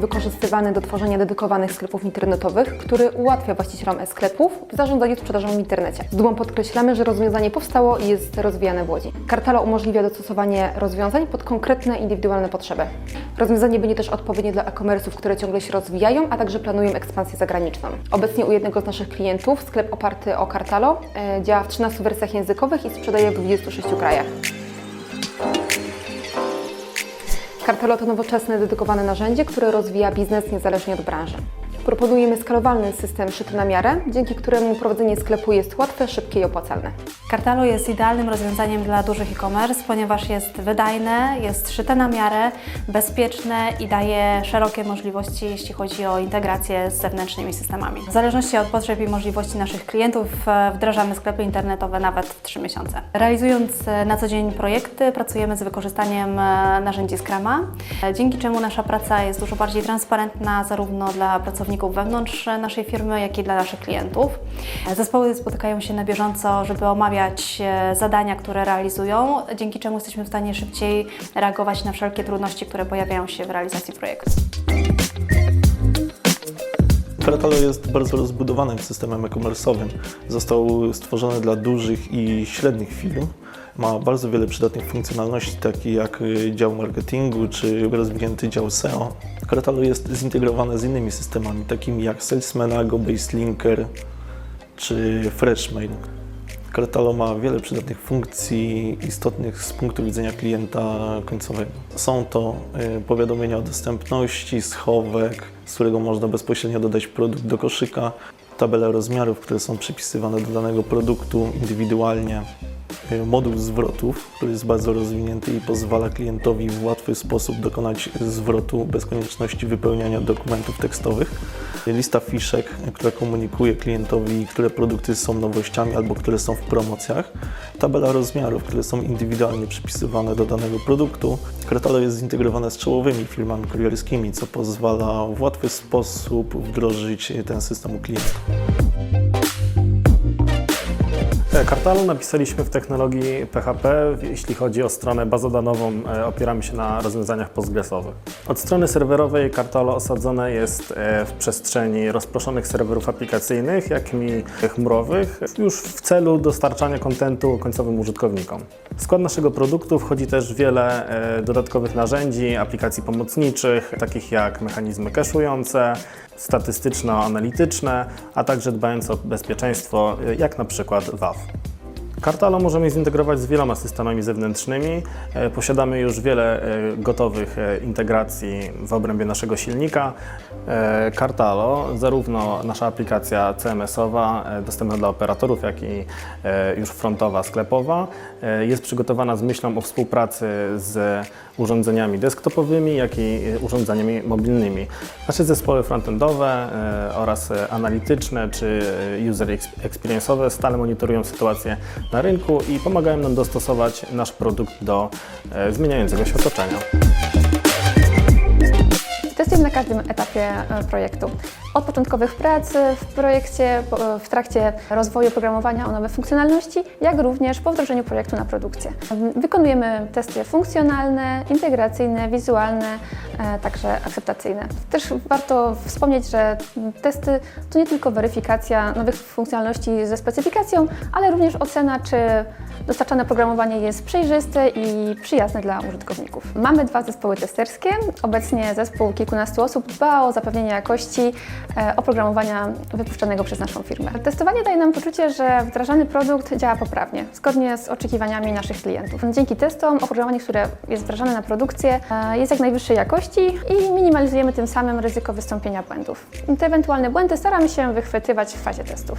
wykorzystywany do tworzenia dedykowanych sklepów internetowych, który ułatwia właścicielom e-sklepów w zarządzaniu sprzedażą w internecie. Z dumą podkreślamy, że rozwiązanie powstało i jest rozwijane w Łodzi. Kartalo umożliwia dostosowanie rozwiązań pod konkretne, indywidualne potrzeby. Rozwiązanie będzie też odpowiednie dla e-commerce'ów, które ciągle się rozwijają, a także planują ekspansję zagraniczną. Obecnie u jednego z naszych klientów sklep oparty o Kartalo e, działa w 13 wersjach językowych i sprzedaje w 26 krajach. To nowoczesne, dedykowane narzędzie, które rozwija biznes niezależnie od branży. Proponujemy skalowalny system szyty na miarę, dzięki któremu prowadzenie sklepu jest łatwe, szybkie i opłacalne. Kartalo jest idealnym rozwiązaniem dla dużych e-commerce, ponieważ jest wydajne, jest szyte na miarę, bezpieczne i daje szerokie możliwości, jeśli chodzi o integrację z zewnętrznymi systemami. W zależności od potrzeb i możliwości naszych klientów e, wdrażamy sklepy internetowe nawet w 3 miesiące. Realizując e, na co dzień projekty, pracujemy z wykorzystaniem e, narzędzi Scrama, dzięki czemu nasza praca jest dużo bardziej transparentna zarówno dla pracowników wewnątrz e, naszej firmy, jak i dla naszych klientów. E, Zespoły spotykają się na bieżąco, żeby omawiać e, zadania, które realizują, dzięki czemu jesteśmy w stanie szybciej reagować na wszelkie trudności, które pojawiają się w realizacji projektu. Kartalo jest bardzo rozbudowanym systemem e-commerce'owym. Został stworzony dla dużych i średnich firm. Ma bardzo wiele przydatnych funkcjonalności, takie jak y, dział marketingu czy rozwinięty dział SEO. Kartalo jest zintegrowane z innymi systemami, takimi jak Salesmana, GoBase Linker czy Freshmail. Kartalo ma wiele przydatnych funkcji istotnych z punktu widzenia klienta końcowego. Są to y, powiadomienia o dostępności, schowek, z którego można bezpośrednio dodać produkt do koszyka, tabele rozmiarów, które są przypisywane do danego produktu indywidualnie, moduł zwrotów, który jest bardzo rozwinięty i pozwala klientowi w łatwy sposób dokonać zwrotu bez konieczności wypełniania dokumentów tekstowych. Lista fiszek, która komunikuje klientowi, które produkty są nowościami albo które są w promocjach. Tabela rozmiarów, które są indywidualnie przypisywane do danego produktu. Kartalo jest zintegrowane z czołowymi firmami kurierskimi, co pozwala w łatwy sposób wdrożyć ten system u klienta. Kartalu napisaliśmy w technologii PHP. Jeśli chodzi o stronę bazodanową, e, opieramy się na rozwiązaniach postgresowych. Od strony serwerowej Kartalo osadzone jest e, w przestrzeni rozproszonych serwerów aplikacyjnych, jak i chmurowych, już w celu dostarczania kontentu końcowym użytkownikom. W skład naszego produktu wchodzi też wiele e, dodatkowych narzędzi, aplikacji pomocniczych, takich jak mechanizmy cache'ujące, statystyczno-analityczne, a także dbające o bezpieczeństwo, jak na przykład WAF. Kartalo możemy zintegrować z wieloma systemami zewnętrznymi. E, Posiadamy już wiele e, gotowych e, integracji w obrębie naszego silnika. Kartalo, zarówno nasza aplikacja CMS-owa, dostępna dla operatorów, jak i już frontowa, sklepowa, jest przygotowana z myślą o współpracy z urządzeniami desktopowymi, jak i urządzeniami mobilnymi. Nasze zespoły frontendowe oraz analityczne czy user ex- experience'owe stale monitorują sytuację na rynku i pomagają nam dostosować nasz produkt do e, zmieniającego się otoczenia. Testujemy na każdym etapie e, projektu. Od początkowych prac w projekcie, w trakcie rozwoju oprogramowania o nowe funkcjonalności, jak również po wdrożeniu projektu na produkcję. Wykonujemy testy funkcjonalne, integracyjne, wizualne, e, także akceptacyjne. Też warto wspomnieć, że testy to nie tylko weryfikacja nowych funkcjonalności ze specyfikacją, ale również ocena, czy dostarczane oprogramowanie jest przejrzyste i przyjazne dla użytkowników. Mamy dwa zespoły testerskie. Obecnie zespół kilkunastu osób dba o zapewnienie jakości oprogramowania wypuszczanego przez naszą firmę. Testowanie daje nam poczucie, że wdrażany produkt działa poprawnie, zgodnie z oczekiwaniami naszych klientów. Dzięki testom oprogramowanie, które jest wdrażane na produkcję e, jest jak najwyższej jakości i minimalizujemy tym samym ryzyko wystąpienia błędów. Te ewentualne błędy staramy się wychwytywać w fazie testów.